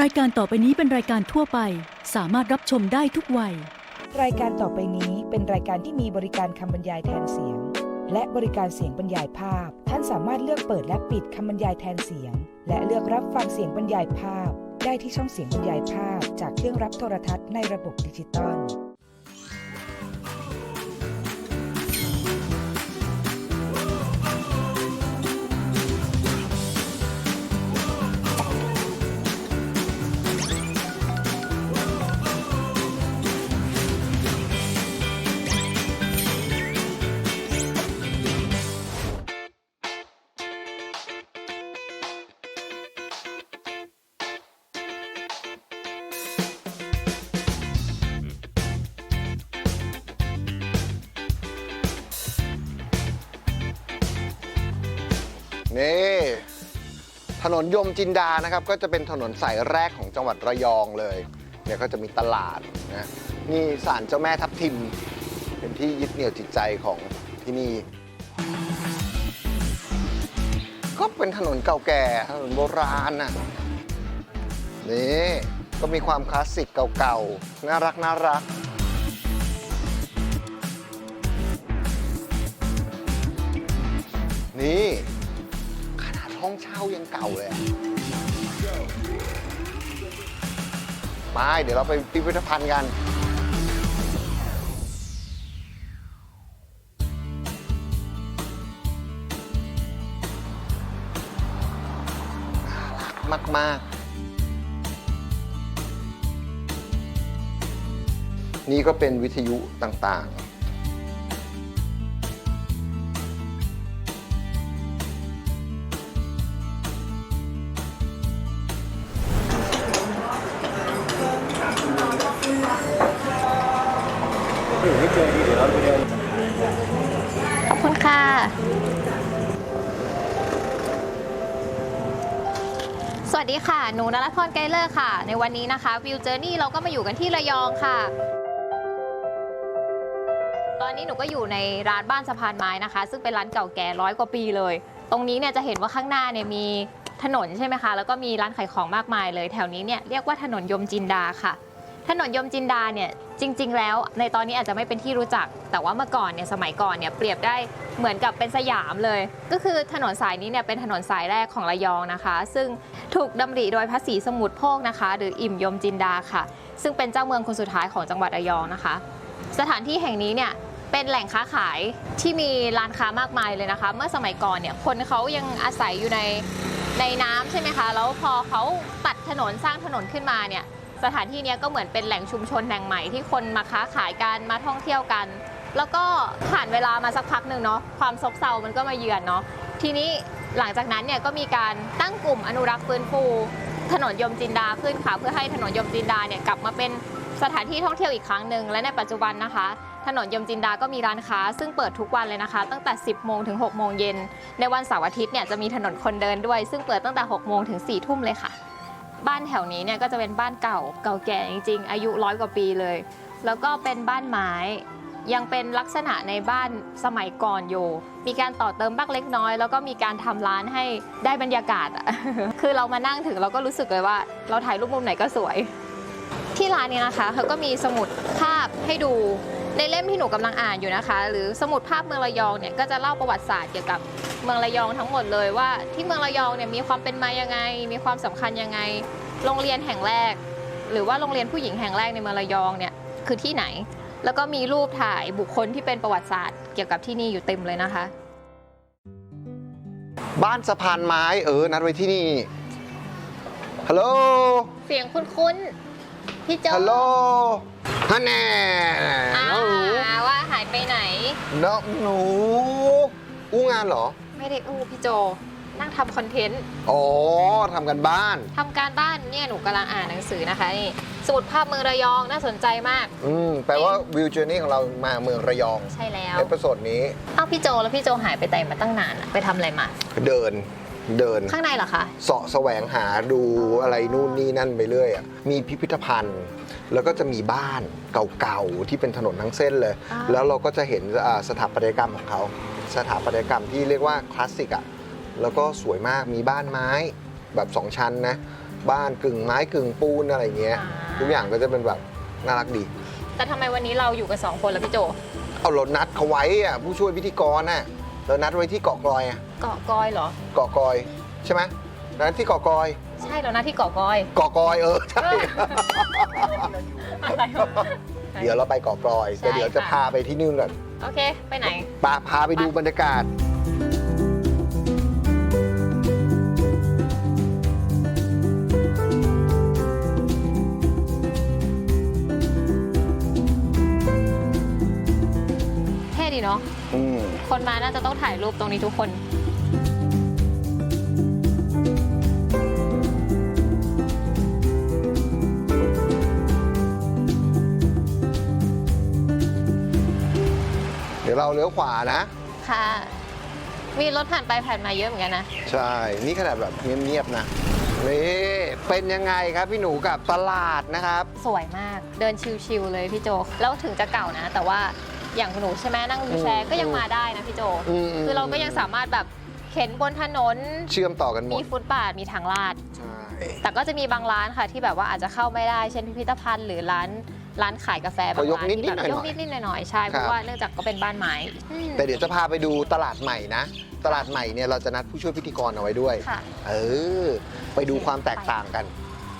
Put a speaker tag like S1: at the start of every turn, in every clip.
S1: รายการต่อไปนี้เป็นรายการทั่วไป สามารถรับชมได้ทุกวัย
S2: รายการต่อไปนี้เป็นรายการที่มีบริการคำบรรยายแทนเสียง และบริการเสียงบรรยายภาพ ท่านสามารถเลือกเปิดและปิดคำบรรยายแทนเสียง และเลือกรับฟังเสียงบรรยายภาพ ได้ที่ช่องเสียงบรรยายภาพ จากเครื่องรับโทรทัศน์ในระบบดิจิตอล
S3: ถนนยมจินดานะครับ ก็จะเป็นถนนสายแรกของจังหวัดระยองเลย เนี่ยก็จะมีตลาดนะนี่ศาลเจ้าแม่ทับทิม เป็นที่ยึดเหนี่ยวจิตใจของที่นี่ ก็เป็นถนนเก่าแก่ถนนโบราณน่ะนี่ก็มีความคลาสสิกเก่าๆน่ารักน่ารัก งเช่ายังเก่าเลยอะไปเดี๋ยวเราไปพิพิธภัณฑ์กัน น่ารักมาก ๆ นี่ก็เป็นวิทยุต่างๆ
S4: ค่ะ สวัสดีค่ะ หนูนรัตพรไกรเลอร์ค่ะ ในวันนี้นะคะวิวเจอร์นี่เราก็มาอยู่กันที่ระยองค่ะ ตอนนี้หนูก็อยู่ในร้านบ้านสะพานไม้นะคะ ซึ่งเป็นร้านเก่าแก่ร้อยกว่าปีเลย ตรงนี้เนี่ยจะเห็นว่าข้างหน้าเนี่ยมีถนนใช่ไหมคะ แล้วก็มีร้านขายของมากมายเลย แถวนี้เนี่ยเรียกว่าถนนยมจินดาค่ะ ถนนยมจินดาเนี่ยจริง ๆ แล้วในตอนนี้อาจจะไม่เป็นที่รู้จัก แต่ว่าเมื่อก่อนเนี่ยสมัยก่อนเนี่ยเปรียบได้เหมือนกับเป็นสยามเลย ก็คือถนนสายนี้เนี่ยเป็นถนนสายแรกของระยองนะคะ ซึ่งถูกดำริโดยพระศรีสมุทรโภคนะคะ หรืออิ่มยมจินดาค่ะ ซึ่งเป็นเจ้าเมืองคนสุดท้ายของจังหวัดระยองนะคะ สถานที่แห่งนี้เนี่ยเป็นแหล่งค้าขายที่มีร้านค้ามากมายเลยนะคะ เมื่อสมัยก่อนเนี่ยคนเขายังอาศัยอยู่ในในน้ำใช่ไหมคะแล้วพอเขาตัดถนนสร้างถนนขึ้นมาเนี่ย สถานที่นี้ก็เหมือนเป็นแหล่งชุมชนแหล่งใหม่ที่คนมาค้าขายกันมาท่องเที่ยวกัน แล้วก็ผ่านเวลามาสักพักหนึ่งเนาะความซบเซามันก็มาเยือนเนาะทีนี้หลังจากนั้นเนี่ยก็มีการตั้งกลุ่มอนุรักษ์ฟื้นฟูถนนยมจินดาขึ้นค่ะ เพื่อให้ถนนยมจินดาเนี่ยกลับมาเป็นสถานที่ท่องเที่ยวอีกครั้งหนึ่งและในปัจจุบันนะคะ ถนนยมจินดาก็มีร้านค้า ซึ่งเปิดทุกวันเลยนะคะ ตั้งแต่ 10 โมงถึง 6 โมงเย็น ในวันเสาร์อาทิตย์เนี่ยจะมีถนนคนเดินด้วย ซึ่งเปิดตั้งแต่ 6 โมงถึง 4 ทุ่มเลยค่ะ บ้านแถวนี้เนี่ยก็จะเป็นบ้านเก่าเก่าแก่จริง ๆ อายุร้อยกว่าปีเลย แล้วก็เป็นบ้านไม้ยังเป็นลักษณะในบ้านสมัยก่อนอยู่ มีการต่อเติมบ้างเล็กน้อย แล้วก็มีการทำร้านให้ได้บรรยากาศอะคือเรามานั่งถึงเราก็รู้สึกเลยว่า เราถ่ายรูปมุมไหนก็สวย ที่ร้านนี้นะคะเขาก็มีสมุดภาพให้ดู ในเล่มที่หนูกำลังอ่านอยู่นะคะ หรือสมุดภาพเมืองระยองเนี่ยก็จะเล่าประวัติศาสตร์เกี่ยวกับเมืองระยองทั้งหมดเลยว่าที่เมืองระยองเนี่ยมีความเป็นมายังไง มีความสำคัญยังไง โรงเรียนแห่งแรก หรือว่าโรงเรียนผู้หญิงแห่งแรกในเมืองระยองเนี่ยคือที่ไหน แล้วก็มีรูปถ่ายบุคคลที่เป็นประวัติศาสตร์ เกี่ยวกับที่นี่อยู่เต็มเลยนะคะ
S3: บ้านสะพานไม้เออนัดไว้ที่นี่ฮัลโหล
S4: เสียงคุ้นๆพี่โจ
S3: ฮัลโหลฮันแน่
S4: อ่า
S3: น้องหนู
S4: ว่าหายไปไหน
S3: น้องหนูอู้งานเหรอ
S4: ไม่ได้อู้พี่โจ นั่งทำคอนเทนต์
S3: อ๋อทำกันบ้าน
S4: ทำการบ้านเนี่ยหนูกำลังอ่านหนังสือนะคะนี่สมุดภาพเมืองระยองน่าสนใจมาก
S3: อืมแปลว่าวิวเจอร์นี่ของเรามาเมืองระยอง
S4: ใช่แล้ว
S3: เอพิโซดนี้
S4: เอ้าพี่โจแล้วพี่โจหายไปไหนมาตั้งนานอะไปทำอะไรมา
S3: เดินเดิน
S4: ข้างในเหรอคะ
S3: เสาะแสวงหาดูอะไรนู่นนี่นั่นไปเรื่อยอะมีพิพิธภัณฑ์ แล้วก็จะมีบ้านเก่าๆที่เป็นถนนทั้งเส้นเลย
S4: อ่า
S3: แล้วเราก็จะเห็นอ่าสถาปัตยกรรมของเขา สถาปัตยกรรมที่เรียกว่าคลาสสิกอะแล้วก็สวยมากมีบ้านไม้แบบสองชั้นนะบ้านกึ่งไม้กึ่งปูนอะไรอย่างเงี้ย
S4: อ่า
S3: ทุกอย่างก็จะเป็นแบบน่ารักดี
S4: แต่ทำไมวันนี้เราอยู่กันสองคนแล้วพี่โจ
S3: เอาเรานัดเขาไว้อะผู้ช่วยพิธีกรน่ะเรานัดไว้ที่เกาะกลอยอะ
S4: เกาะกอยเหรอ
S3: เกาะกลอยใช่ไหมนัดที่เกาะกลอย
S4: ใช่แล้วนะที่เกาะกอย
S3: เกาะกลอยเออใช่
S4: อะไรวะ
S3: เดี๋ยวเราไปเกาะกลอย
S4: ใช่
S3: แต่เดี๋ยวจะ
S4: ค่ะ
S3: พาไปที่นู่นก่อน
S4: โอเค ไปไหน
S3: ปาพาไปดูบรรยากาศ
S4: เท่ดีเนาะ
S3: อืม
S4: คนมาน่าจะต้องถ่ายรูปตรงนี้ทุกคน
S3: ยวเราเลี้ยวขวานะ
S4: ค่ะ มีรถผ่านไปผ่านมาเยอะเหมือนกันนะ
S3: ใช่ นี่ขนาดแบบเงียบๆนะนี่เป็นยังไงครับพี่หนูกับตลาดนะครับ
S4: สวยมาก เดินชิวๆเลยพี่โจ แล้วถึงจะเก่านะ แต่ว่าอย่างหนูใช่ไหมนั่งวีลแชร์ก็ยังมาได้นะพี่โจ
S3: อืม
S4: คือเราก็ยังสามารถแบบเข็นบนถนน
S3: เชื่อมต่อกันหม
S4: มี
S3: ด
S4: ฟุตบาท มีทางลาด
S3: ใช่
S4: แต่ก็จะมีบางร้านค่ะที่แบบว่าอาจจะเข้าไม่ได้ เช่นพิพิธภัณฑ์หรือร้าน ร้านขายกาแฟบาง
S3: ก็ยก
S4: ร้าน
S3: นิด
S4: ที่
S3: ๆ
S4: แบบ
S3: หน่อยๆ
S4: ยกนิดๆหน่อยๆใช่เพ
S3: ครั
S4: ราะ
S3: บ
S4: ว่าเนื่องจากก็เป็นบ้านไม้อืม
S3: แต่เดี๋ยวจะพาไปดูตลาดใหม่นะ ตลาดใหม่เนี่ยเราจะนัดผู้ช่วยพิธีกรเอาไว้ด้วย
S4: ค่ะ
S3: เออไปดูความแตกต่างกัน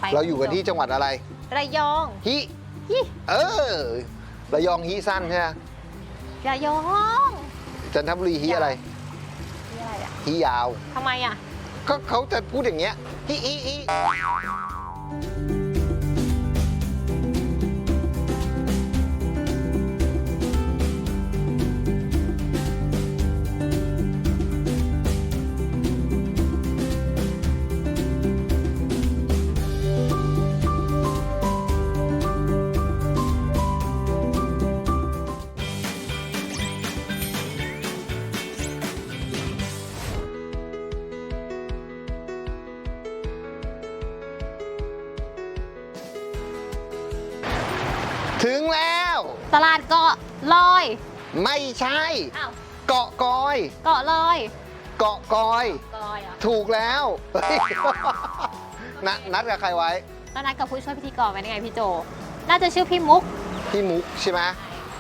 S4: ไป
S3: เราอยู่กันที่จังหวัดอะไร
S4: ระยอง
S3: ฮิ
S4: ฮิ
S3: เออระยองฮิสั้นใช่ไหม
S4: ระยอง
S3: จันทบุรีฮิอะไร
S4: นี่อะไรอะ
S3: ฮิยาว
S4: ทำไมอะ
S3: ก็เขาจะพูดอย่างเงี้ยฮิฮิฮิ ถึงแล้ว
S4: ตลาดเกาะลอย
S3: ไม่ใช่
S4: อ้าว
S3: เกาะกอย
S4: เกาะลอย
S3: เกาะกอย
S4: ลอยอะ
S3: ถูกแล้วเฮ้ยนัดนัดกับใครไว้
S4: แล้วนัดกับผู้ช่วยพิธีกรไว้ได้ไงพี่โจ น่าจะชื่อพี่มุก
S3: พี่มุกใช่ไหม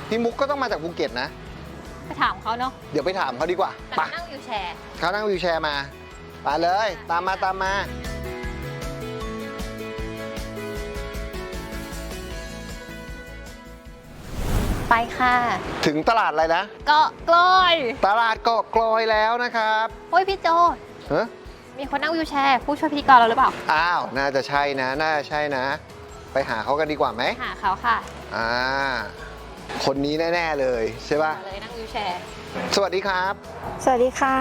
S3: พี่มุกก็ต้องมาจากภูเก็ตนะ
S4: ไปถามเขาเนาะ
S3: เดี๋ยวไปถามเขาดีกว่า
S4: แต่
S3: ไป
S4: นั่งวิวแชร์
S3: เขานั่งวิวแชร์มาไปเลย ตามมาตามมา
S4: ไปค่ะ
S3: ถึงตลาดอะไรนะ
S4: เกาะกลอย
S3: ตลาดเกาะกลอยแล้วนะครับ
S4: โอ้ยพี่โจ
S3: เฮ้ย
S4: มีคนนั่งวิวแชร์ผู้ช่วยพิธีกรเราหรือเปล่า
S3: อ้าว น่าจะใช่นะ น่าจะใช่นะ ไปหาเขากันดีกว่าไหม
S4: หาเขาค่ะ
S3: อ่า คนนี้แน่ ๆ เลยใช่ป่ะ
S4: มาเลยนั่งวิวแชร์
S3: สวัสดีครับ
S5: สวัสดีค่ะ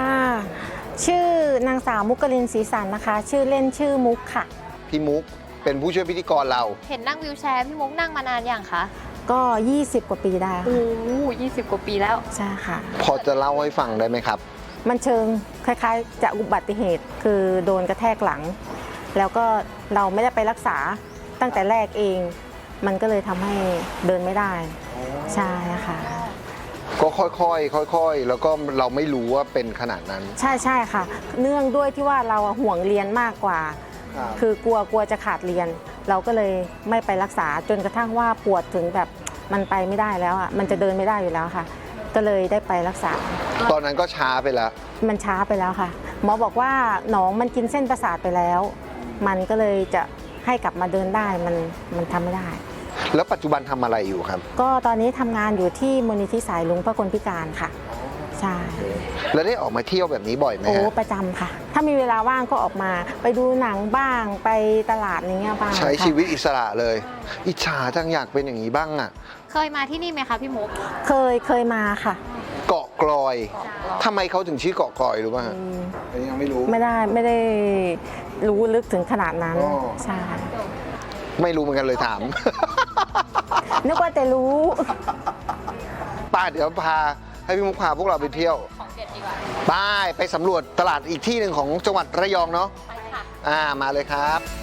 S5: ชื่อนางสาวมุกกลินศรีสันนะคะ ชื่อเล่นชื่อมุกค่ะ
S3: พี่มุกเป็นผู้ช่วยพิธีกรเรา
S4: เห็นนั่งวิวแชร์พี่มุกนั่งมานานอย่างคะ
S5: ก็ 20 กว่าปีได้
S4: โอ้
S5: ค่ะ
S4: โหยี่สิบกว่าปีแล้ว
S5: ใช่ค่ะ
S3: พอจะเล่าให้ฟังได้ไหมครับ
S5: มันเชิงคล้ายๆ จะอุบัติเหตุคือโดนกระแทกหลัง แล้วก็เราไม่ได้ไปรักษาตั้งแต่แรกเอง มันก็เลยทำให้เดินไม่ได้ ใช่ค่ะ
S3: ก็ค่อยๆ ค่อยๆ แล้วก็เราไม่รู้ว่าเป็นขนาดนั้น
S5: ใช่ใช่ค่ะ เนื่องด้วยที่ว่าเราอะห่วงเรียนมากกว่า
S3: ครับ
S5: คือกลัวกลัวจะขาดเรียน เราก็เลยไม่ไปรักษาจนกระทั่งว่าปวดถึงแบบ มันไปไม่ได้แล้วอะมันจะเดินไม่ได้อยู่แล้วค่ะ ก็เลยได้ไปรักษา
S3: ตอนนั้นก็ช้าไปแล้ว
S5: มันช้าไปแล้วค่ะ หมอบอกว่าหนองมันกินเส้นประสาทไปแล้ว มันก็เลยจะให้กลับมาเดินได้มันมันทำไม่ได้
S3: แล้วปัจจุบันทำอะไรอยู่ครับ
S5: ก็ตอนนี้ทำงานอยู่ที่มูลนิธิสายลุงเพื่อคนพิการค่ะ ใช่
S3: แล้วได้ออกมาเที่ยวแบบนี้บ่อยไหม
S5: โอ้
S3: ฮะ
S5: ประจำค่ะ ถ้ามีเวลาว่างก็ออกมา ไปดูหนังบ้างไปตลาดอย่างเงี้ยบ้าง
S3: ใช้
S5: ค่ะ
S3: ชีวิตอิสระเลย อิจฉาจังอยากเป็นอย่างนี้บ้างอะ
S4: เคยมาที่นี่ไหมคะพี่มุก
S5: เคยเคยมาค่ะ
S3: เกาะกลอยทำไมเขาถึงชื่อเกาะกลอยรู้ป่ะฮะ
S5: อืม
S3: อันนี้ยังไม่รู้
S5: ไม่ได้ไม่ได้รู้ลึกถึงขนาดนั้น
S3: อ๋อ
S5: ใช่
S3: ไม่รู้เหมือนกันเลยถาม
S5: นึกว่าจะรู้
S3: ป้าเดี๋ยวพา ให้พี่มุกพาพวกเราไปเที่ยว
S4: ของเด็ดดีกว่า
S3: ไปไปสำรวจตลาดอีกที่หนึ่งของจังหวัดระยองเนาะ
S4: ไปค่ะ
S3: อ่ามาเลยครับ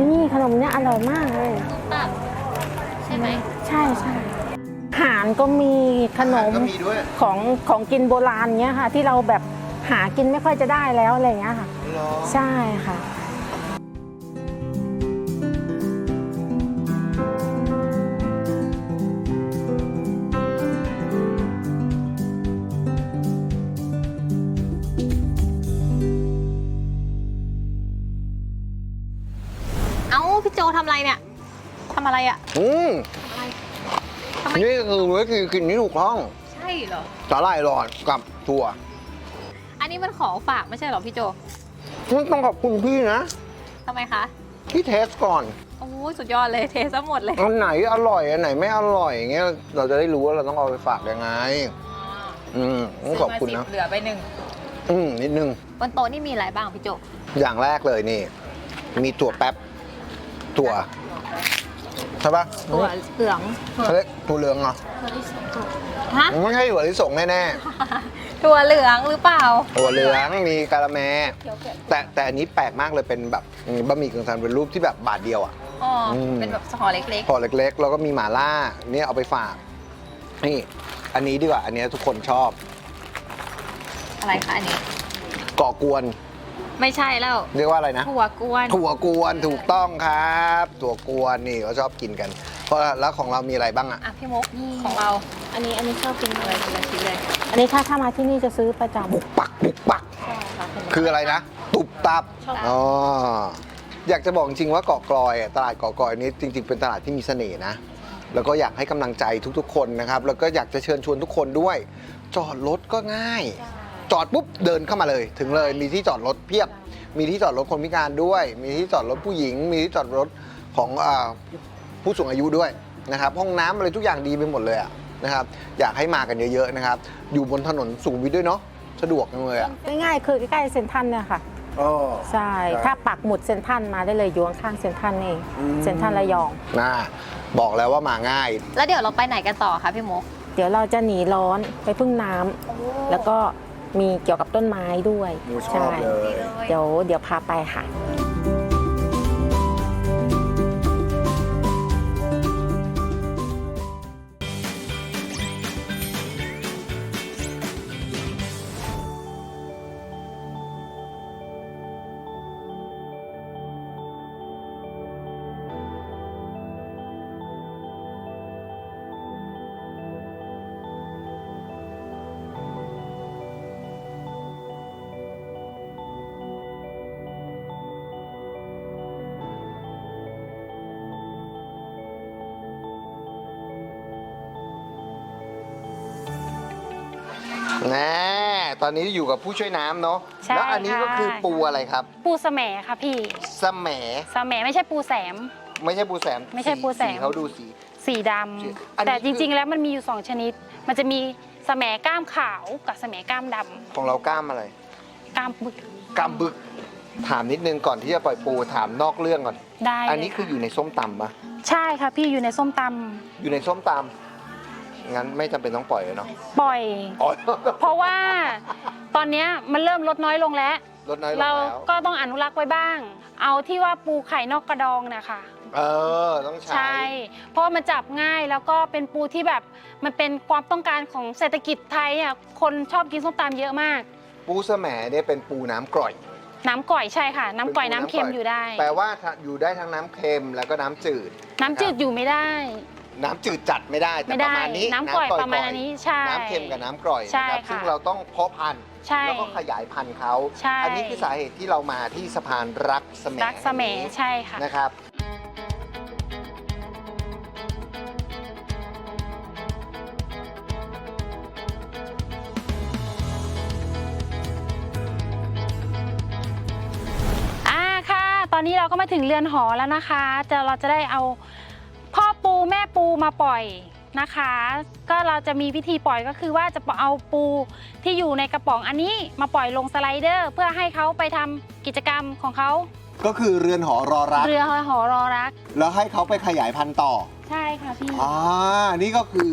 S5: นมเนี่ยอร่อยมากเลย
S4: ตับใช่ไหม
S5: ใช่ใช่อาหารก็มีขนม
S3: ก็มีด้วย
S5: ของของกินโบราณเนี้ยค่ะ ที่เราแบบหากินไม่ค่อยจะได้แล้วอะไรเงี้ยค่ะ
S3: เหรอ
S5: ใช่ค่ะ
S3: นี่คือวิธีกินที่ถูกต้อง
S4: ใช่เหรอ
S3: สาหร่ายหลอดกับถั่ว
S4: อันนี้มันของฝากไม่ใช่เหรอพี่โจ
S3: ต้องขอบคุณพี่นะ
S4: ทำไมคะ
S3: พี่เทสก่อน
S4: โอ้ยสุดยอดเลยเทซะหมดเลย
S3: อันไหนอร่อยอันไหนไม่อร่อยอย่างเงี้ยเราจะได้รู้ว่าเราต้องเอาไปฝากยังไง อืมต้องขอบคุณ
S4: ซื้
S3: นะ
S4: มาสิเหลือไปหนึ่ง
S3: อืมนิดนึง
S4: บนโต๊ะนี่มีอะไรบ้างพี่โจ
S3: อย่างแรกเลยนี่ มีถั่วแป๊บถั่ว ใช่ปะ
S4: ตัวเหลือง
S3: เขาเรียกถั่วเหลืองเหรอ
S4: ฮะ
S3: ไม่ใช่ถั่วลิสงแน่
S4: ตัวเหลืองหรือเปล่า
S3: ๆถั่วเหลืองมีกะละแมแต่แต่อันนี้แปลกมากเลยเป็นแบบบะหมี่กึ่งสำเร็จรูปที่แบบบาทเดียวอะ
S4: อ๋ออ
S3: ม
S4: เป็นแบบห่อเล็ก
S3: ห่อเล็กๆ แล้วก็มีหม่าล่าเนี่ยเอาไปฝากนี่อันนี้ดีกว่า อันนี้ทุกคนชอบ
S4: ๆ อะไรคะอันนี้
S3: ก่อกวน
S4: ไม่ใช่แล้ว
S3: เรียกว่าอะไรนะ
S4: ถั่วกวน
S3: ถั่วกวนถูกต้องครับถั่วกวนนี่เขาชอบกินกัน เพราะแล้วของเรามีอะไรบ้างอะ
S4: อะพี่มุกของเรา
S5: อันนี้อันนี้ชอบกิน
S4: อะไรทีละชิ้นเลย
S5: อันนี้ถ้าถ้ามาที่นี่จะซื้อประจำ
S3: ปุกปักปุกปัก
S5: ใช่ค่ะขนม
S3: คืออะไรนะ ตุบตับ
S5: ชอบ
S3: อ๋ออยากจะบอกจริงๆว่าเกาะกลอยอะตลาดเกาะกลอยนี้จริง ๆเป็นตลาดที่มีเสน่ห์นะแล้วก็อยากให้กำลังใจทุกๆ คนนะครับ แล้วก็อยากจะเชิญชวนทุกคนด้วย จอดรถก็ง่าย จอดปุ๊บเดินเข้ามาเลย ถึงเลยมีที่จอดรถเพียบ มีที่จอดรถคนพิการด้วย มีที่จอดรถผู้หญิง มีที่จอดรถของอาผู้สูงอายุด้วยนะครับ ห้องน้ำอะไรทุกอย่างดีไปหมดเลยอะนะครับ อยากให้มากันเยอะๆนะครับ อยู่บนถนนสูงวิทด้วยเนาะสะดวกจังเลยอะ
S5: ง่ายๆคือใกล้ๆเซ็นทรัลเนี่ยค่ะ
S3: อ๋อ
S5: ใช่
S3: ครับ
S5: ถ้าปักหมุดเซ็นทรัลมาได้เลยอยู่ข้างๆเซ็นทรัลเอง
S3: อืม
S5: เซ็นทรัลระยอง
S3: นะบอกแล้วว่ามาง่าย
S4: แล้วเดี๋ยวเราไปไหนกันต่อคะพี่มุก
S5: เดี๋ยวเราจะหนีร้อนไปพึ่งน้ำแล้วก็ มีเกี่ยวกับต้นไม้ด้วยใช่เดี๋ยวเดี๋ยวพาไปค่ะ
S3: ตอนนี้อยู่กับผู้ช่วยน้ำเนาะ
S6: ใช่
S3: แล้วอันนี้ก็
S6: ค่ะ
S3: คือปูอะไรครับ
S6: ปูสะแหมค่ะพี่
S3: สแหม
S6: สะแหมไม่ใช่ปูแสม
S3: ไม่ใช่ปูแสม
S6: ไม่ใช่ปูแสม
S3: สีเขาดูสี
S6: สีด
S3: ชื่อำอันนี้
S6: แต่จ
S3: คื
S6: ริง
S3: อ
S6: ๆแล้วมันมีอยู่สองชนิด มันจะมีสะแหมก้ามขาวกับสะแหมก้ามด
S3: ของเรากล้ามอะไรำ
S6: ก้ามบึก
S3: กล้ามบึก ถามนิดนึงก่อนที่จะปล่อยปูถามนอกเรื่องก่อน
S6: ได้
S3: อันนี้
S6: เลย
S3: คืออยู่ในส้มตำปะ
S6: ใช่ค่ะพี่อยู่ในส้มต
S3: อยู่ในส้มตำ งั้นไม่จำเป็นต้องปล่อยเลยเนาะำ
S6: ปล่อย
S3: อ๋อ
S6: เพราะว่าตอนเนี้ยมันเริ่มลดน้อยลงแล้ว
S3: ลดน้อยลง
S6: เรา
S3: แล้ว
S6: ก็ต้องอนุรักษ์ไว้บ้าง เอาที่ว่าปูไข่นอกกระดองนะคะ
S3: เออต้องใช้
S6: ใช่เพราะว่ามันจับง่ายแล้วก็เป็นปูที่แบบมันเป็นความต้องการของเศรษฐกิจไทยอะคนชอบกินส้มตำเยอะมาก
S3: ปูสแหมเนี่ยเป็นปูน้ำกร่อย
S6: น้ำก่อยใช่ค่ะ น้ำก่อย
S3: เป็นปู
S6: น้ำเค็ม
S3: น้ำก่อย
S6: อยู่ได้
S3: แปลว่าถ้าอยู่ได้ทั้งน้ำเค็มแล้วก็น้ำจืด
S6: น้ำจืดอยู่ไม่ได้
S3: น้ำจืดจัดไม่ได้แต่
S6: ไม่
S3: ป
S6: ได้
S3: ระมาณนี้
S6: น้ำก่อยประมาณอันนี้ใช่
S3: น้ำเค็มกับน้ำกร่อย
S6: ใช่
S3: นะครับ
S6: ค่ะ
S3: ซึ่งเราต้องเพาะพันธุ์
S6: ใช่
S3: แล้วก็ขยายพันธุ์เขา
S6: ใช่
S3: อันี้คือสาเหตุที่เรามาที่สะพานรักสแหม
S6: รักสะแหมใช่ค่ะ
S3: นะครับ
S6: อ่าค่ะ ตอนนี้เราก็มาถึงเรือนหอแล้วนะคะ จะเราจะได้เอาพ่อ ปูแม่ปูมาปล่อยนะคะ ก็เราจะมีพิธีปล่อยก็คือว่าจะเอาปูที่อยู่ในกระป๋องอันนี้มาปล่อยลงสไลเดอร์ เพื่อให้เขาไปทำกิจกรรมของเขา
S3: ก็คือเรือนหอรอรัก
S6: เรือหอรอรัก
S3: แล้วให้เขาไปขยายพันธุ์ต่อ
S6: ใช่ค่ะพี่
S3: อ่านี่ก็คือ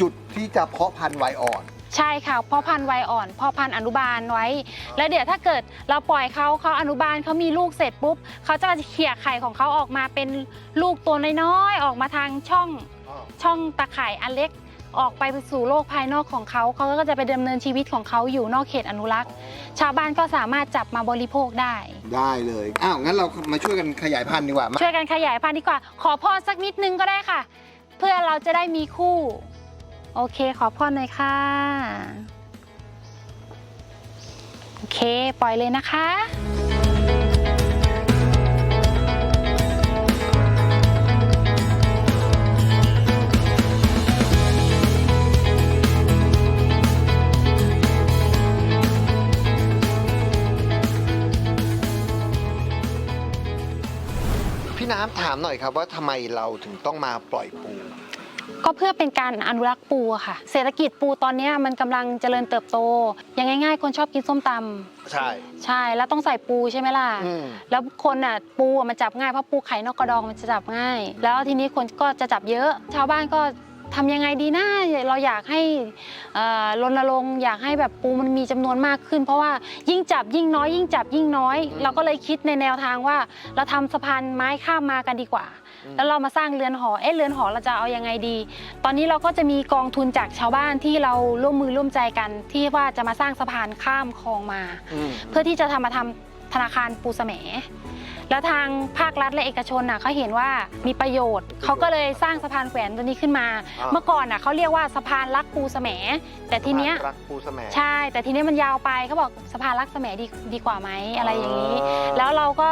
S3: จุดที่จะเพาะพันธุ์ไวอ่อน
S6: ใช่ค่ะพ่อพันธุ์วัยอ่อนพ่อพันธุ์อนุบาลไว้ แล้วเดี๋ยวถ้าเกิดเราปล่อยเขาเขาอนุบาลเขามีลูกเสร็จปุ๊บเขาจะเขี่ยไข่ของเขาออกมาเป็นลูกตัวน้อยๆออกมาทางช่องช่องตะข่ายอันเล็กออกไปสู่โลกภายนอกของเขาเขาก็จะไปดำเนินชีวิตของเขาอยู่นอกเขตอนุรักษ์ ชาวบ้านก็สามารถจับมาบริโภคได้
S3: ได้เลยอ้าวงั้นเรามาช่วยกันขยายพันธุ์ดีกว่ามา
S6: ช่วยกันขยายพันธุ์ดีกว่า ขอพรสักนิดนึงก็ได้ค่ะ เพื่อเราจะได้มีคู่ โอเคขอพรหน่อยค่ะ โอเคปล่อยเลยนะคะ
S3: พี่น้ำถามหน่อยครับว่าทำไมเราถึงต้องมาปล่อยปู
S6: ก็เพื่อเป็นการอนุรักษ์ปูอะค่ะ เศรษฐกิจปูตอนเนี้ยมันกำลังเจริญเติบโตยังง่าย ๆ คนชอบกินส้มตำ
S3: ใช่
S6: ใช่แล้วต้องใส่ปูใช่ไหมล่ะ
S3: อืม
S6: แล้วคนอะปูอะมันจับง่ายเพราะปูไข่นอกกระดองมันจะจับง่าย แล้วทีนี้คนก็จะจับเยอะ ชาวบ้านก็ทำยังไงดีนะเราอยากให้เอ่อรณรงค์อยากให้แบบปูมันมีจำนวนมากขึ้น เพราะว่ายิ่งจับยิ่งน้อย ยิ่งจับยิ่งน้อย
S3: อืม
S6: เราก็เลยคิดในแนวทางว่า เราทำสะพานไม้ข้ามมากันดีกว่า
S3: อืม
S6: แล้วเรามาสร้างเรือนหอเอ๊ะเรือนหอเราจะเอายังไงดี ตอนนี้เราก็จะมีกองทุนจากชาวบ้านที่เราร่วมมือร่วมใจกัน ที่ว่าจะมาสร้างสะพานข้ามคลองมา
S3: อืม
S6: เพื่อที่จะทำมาทำธนาคารปูเสม แล้วทางภาครัฐและเอกชนน่ะเขาเห็นว่ามีประโยชน์ เขาก็เลยสร้างสะพานแขวนตัวนี้ขึ้นมา
S3: อ่า
S6: เมื่อก่อนน่ะเขาเรียกว่าสะพานรักปูเสมแต่ทีเนี้ย
S3: รักปูสแม
S6: ใช่ แต่ทีเนี้ยมันยาวไปเขาบอกสะพานรักเสมดีดีกว่าไหมอะไรอย่างนี้
S3: อ่า
S6: แล้วเราก็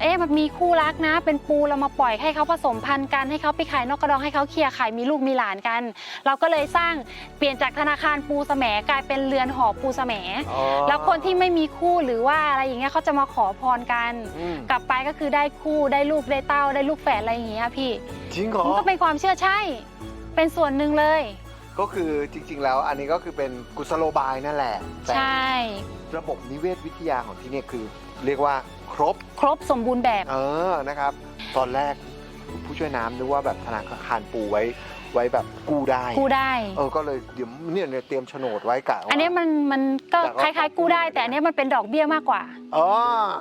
S6: เอ๊ะมันมีคู่รักนะ เป็นปูเรามาปล่อยให้เขาผสมพันธุ์กัน ให้เขาไปขายนอกกระดองให้เขาเคลียร์ไข่มีลูกมีหลานกัน เราก็เลยสร้างเปลี่ยนจากธนาคารปูเสมกลายเป็นเรือนหอปูเสม
S3: อ๋อ
S6: แล้วคนที่ไม่มีคู่หรือว่าอะไรอย่างเงี้ยเขาจะมาขอพรกัน
S3: อืม
S6: กลับไปก็คือได้คู่ได้ลูกได้เต้าได้ลูกแฝดอะไรอย่างเงี้ยพี่
S3: จริงเหรอ
S6: มันก็เป็นความเชื่อใช่ เป็นส่วนหนึ่งเลย
S3: ก็คือจริง ๆ แล้วอันนี้ก็คือเป็นกุศโลบายนั่นแหละแต่
S6: ใช่
S3: ระบบนิเวศวิทยาของที่เนี่ยคือ เรียกว่าครบ
S6: ครบสมบูรณ์แบบ
S3: เออนะครับ ตอนแรกผู้ช่วยน้ำนึกว่าแบบธนาคารปูไว้ ไว้แบบกู้ได้
S6: กู้ได้
S3: เออก็เลยเดี๋ยวเนี่ยเนี่ยเตรียมโฉนดไว้กะว่า
S6: อันนี้มันมันก็
S3: แต่
S6: ค
S3: ว่า
S6: ล้ายๆ กู้ได้ แต่อันนี้มันเป็นดอกเบี้ยมากกว่า
S3: อ๋อ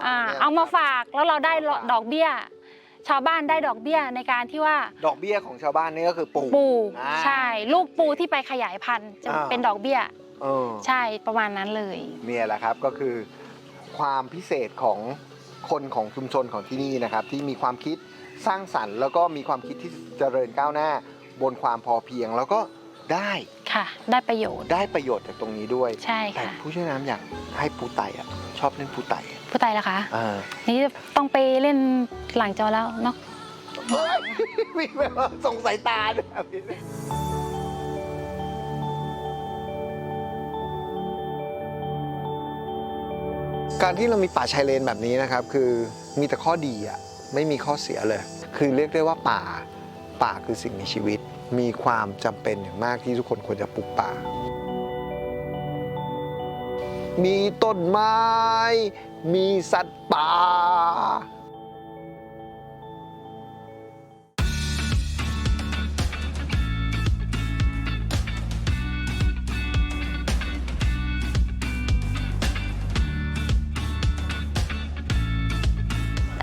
S6: อ่า
S3: นี่ย
S6: เอามาฝากแล้วเราได้
S3: เอามาฝาก
S6: ดอกเบี้ย ชาวบ้านได้ดอกเบี้ยในการที่ว่า
S3: ดอกเบี้ยของชาวบ้านนี่ก็คือปู
S6: ปู
S3: อ่า
S6: ใช่ ลูกปูที่ไปขยายพันธุ์จะ
S3: อ่า
S6: เป็นดอกเบี้ย
S3: เออ
S6: ใช่ประมาณนั้นเลย
S3: เนี่ยแหละครับก็คือความพิเศษของคนของชุมชนของที่นี่นะครับ ที่มีความคิดสร้างสรรค์ แล้วก็มีความคิดที่เจริญก้าวหน้า บนความพอเพียงแล้วก็ได้
S6: ค่ะ ได้ประโยชน์
S3: ได้ประโยชน์จากตรงนี้ด้วย
S6: ใช่
S3: แต่
S6: ค่ะ
S3: ผู้ช่วยน้ำอยากให้ปูไตอะชอบเล่นปูไตอะ
S6: ผู้ตายละคะ
S3: อ่า
S6: นี่ต้องไปเล่นหลังจอแล้วเนาะ
S3: เฮ้ยมีแบบว่าส่งสายตาด้วยอะพี่การที่เรามีป่าชายเลนแบบนี้นะครับ คือมีแต่ข้อดีอะไม่มีข้อเสียเลย คือเรียกได้ว่าป่า ป่าคือสิ่งมีชีวิต มีความจำเป็นอย่างมากที่ทุกคนควรจะปลูกป่า มีต้นไม้ มีสัตว์ป่า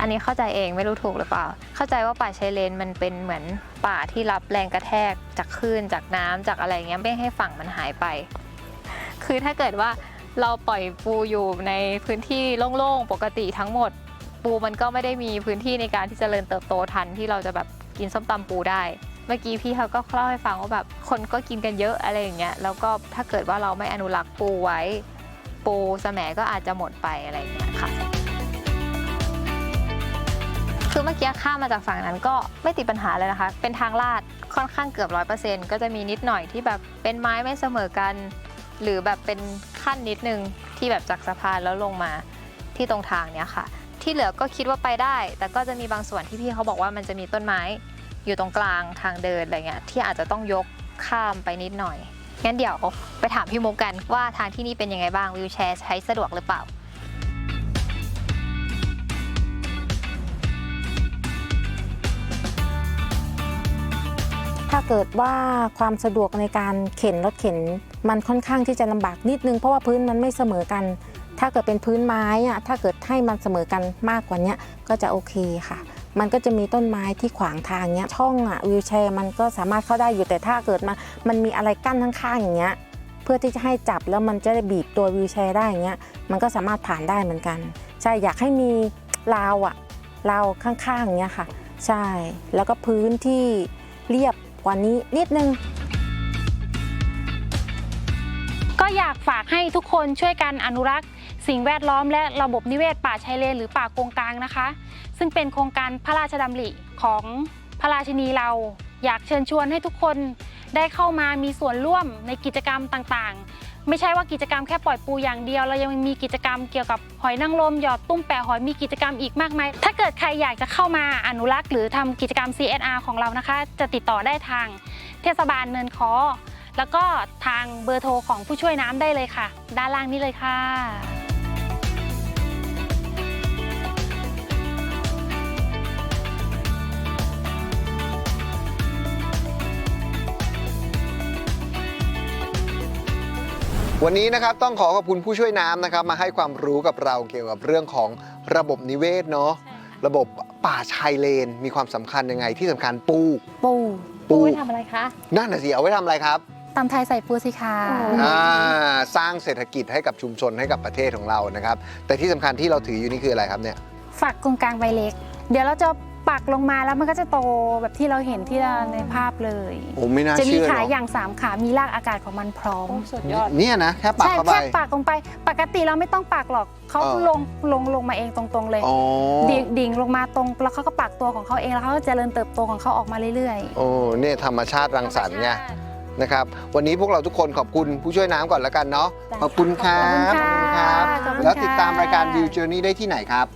S4: อันนี้เข้าใจเองไม่รู้ถูกหรือเปล่า เข้าใจว่าป่าชายเลนมันเป็นเหมือนป่าที่รับแรงกระแทกจากคลื่นจากน้ำจากอะไรอย่างเงี้ยไม่ให้ฝั่งมันหายไป คือถ้าเกิดว่าเราปล่อยปูอยู่ในพื้นที่โล่งๆปกติทั้งหมด ปูมันก็ไม่ได้มีพื้นที่ในการที่จเจริญเติบโตทันที่เราจะแบบกินส้มตำปูได้ เมื่อกี้พี่เขาก็เล่าให้ฟังว่าแบบคนก็กินกันเยอะอะไรอย่างเงี้ยแล้วก็ถ้าเกิดว่าเราไม่อนุรักษ์ปูไว้ ปูแสมก็อาจจะหมดไปอะไรอย่างเงี้ยค่ะ คือเมื่อกี้ข้ามมาจากฝั่งนั้นก็ไม่ติดปัญหาเลยนะคะ เป็นทางลาดค่อนข้างเกือบร้อยเปอร์เซ็นต์ก็จะมีนิดหน่อยที่แบบเป็นไม้ไม่เสมอกัน หรือแบบเป็นขั้นนิดนึงที่แบบจากสะพานแล้วลงมาที่ตรงทางเนี้ยค่ะ ที่เหลือก็คิดว่าไปได้ แต่ก็จะมีบางส่วนที่พี่เขาบอกว่ามันจะมีต้นไม้อยู่ตรงกลางทางเดินอะไรเงี้ยที่อาจจะต้องยกข้ามไปนิดหน่อยงั้นเดี๋ยวไปถามพี่มุกกันว่าทางที่นี่เป็นยังไงบ้างวิวแชร์ใช้สะดวกหรือเปล่า
S5: ถ้าเกิดว่าความสะดวกในการเข็นรถเข็น มันค่อนข้างที่จะลำบากนิดนึงเพราะว่าพื้นมันไม่เสมอกัน ถ้าเกิดเป็นพื้นไม้อะถ้าเกิดให้มันเสมอกันมากกว่านี้ก็จะโอเคค่ะ มันก็จะมีต้นไม้ที่ขวางทางเนี้ยช่องอะวิวแชร์มันก็สามารถเข้าได้อยู่แต่ถ้าเกิดมันมันมีอะไรกั้นข้างๆอย่างเงี้ยเพื่อที่จะให้จับแล้วมันจะได้บีบตัววิวแชร์ได้อย่างเงี้ยมันก็สามารถผ่านได้เหมือนกัน ใช่อยากให้มีราวอะราวข้างๆอย่างเงี้ยค่ะ ใช่แล้วก็พื้นที่เรียบ กว่านี้นิดนึง
S6: ก็อยากฝากให้ทุกคนช่วยกันอนุรักษ์ สิ่งแวดล้อมและระบบนิเวศป่าชายเลนหรือป่าโกงกลางนะคะ ซึ่งเป็นโครงการพระราชดำริของพระราชินีเรา อยากเชิญชวนให้ทุกคนได้เข้ามามีส่วนร่วมในกิจกรรมต่างๆ ไม่ใช่ว่ากิจกรรมแค่ปล่อยปูอย่างเดียวเรายังมีกิจกรรมเกี่ยวกับหอยนางรมหยอดตุ้มแปะหอยมีกิจกรรมอีกมากมายถ้าเกิดใครอยากจะเข้ามาอนุรักษ์หรือทำกิจกรรม CSR ของเรานะคะ จะติดต่อได้ทางเทศบาลเนินคอแล้วก็ทางเบอร์โทรของผู้ช่วยน้ำได้เลยค่ะ ด้านล่างนี้เลยค่ะ
S3: วันนี้นะครับต้องขอขอบคุณผู้ช่วยน้ำนะครับมาให้ความรู้กับเราเกี่ยวกับเรื่องของระบบนิเวศเนาะระบบป่าชายเลนมีความสำคัญยังไงที่สำคัญปู
S6: ปู
S3: ปู
S6: ไว้ทำอะไรคะ
S3: นั่นน่ะสิเอาไว้ทำอะไรครับ
S6: ตำไทยใส่ปูสิคะ
S3: อ่าสร้างเศรษฐกิจให้กับชุมชนให้กับประเทศของเรานะครับ แต่ที่สำคัญที่เราถืออยู่นี่คืออะไรครับเนี่ย
S6: ฝักกงกลางใบเล็ก เดี๋ยวเราจะ ปักลงมาแล้วมันก็จะโตแบบที่เราเห็นที่เราในภาพเลย
S3: โอ้ไม่น่า
S6: จะมี
S3: เชื่อ
S6: ขา
S3: เนาะ
S6: อย่างสามขา มีรากอากาศของมันพร้อม
S3: เนี่ยนะแค่ปัก
S6: ใช่
S3: เข้าไป
S6: แค่ปักลงไป ปกติเราไม่ต้องปักหรอกเขา
S3: เออ
S6: ลงลงลงมาเองตรงๆเลย
S3: อ๋อ
S6: ดิ่งดิ่งลงมาตรงแล้วเขาก็ปักตัวของเขาเองแล้วเขาก็เจริญเติบโตของเขาออกมาเรื่อยๆ
S3: โอ้เนี่ยธรรมชาติรังสรรค์ไงนะครับ วันนี้พวกเราทุกคนขอบคุณผู้ช่วยน้ำก่อนแล้วกันเนาะ
S6: ได้
S3: ขอบคุณครั
S6: ขอบคุณ
S3: บ
S6: ค่ะ
S3: ครับ
S6: ขอบคุณ
S3: แล้วติดตาม
S6: ค่ะ
S3: รายการ View Journey ได้ที่ไหนครับ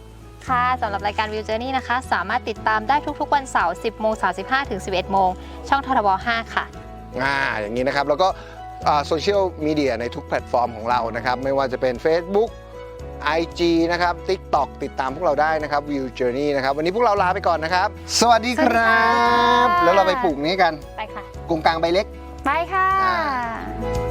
S4: ค่ะสำหรับรายการ View Journey นะคะ สามารถติดตามได้ทุกๆวันเสาร์ 10โมง35ถึง11โมงช่องททบ5ค่ะ
S3: อ่าอย่างนี้นะครับ แล้วก็โซเชียลมีเดียในทุกแพลตฟอร์มของเรานะครับ ไม่ว่าจะเป็น Facebook IG นะครับ TikTok ติดตามพวกเราได้นะครับ View Journey นะครับ วันนี้พวกเราลาไปก่อนนะครับ สวัสดีค
S6: สวัสดี
S3: รั
S6: ค่ะ
S3: บแล้วเราไปปลูกนี้กัน
S4: ไปค่ะ
S3: กงกลางใบเล็ก
S6: ไปค่ะ
S3: อ่า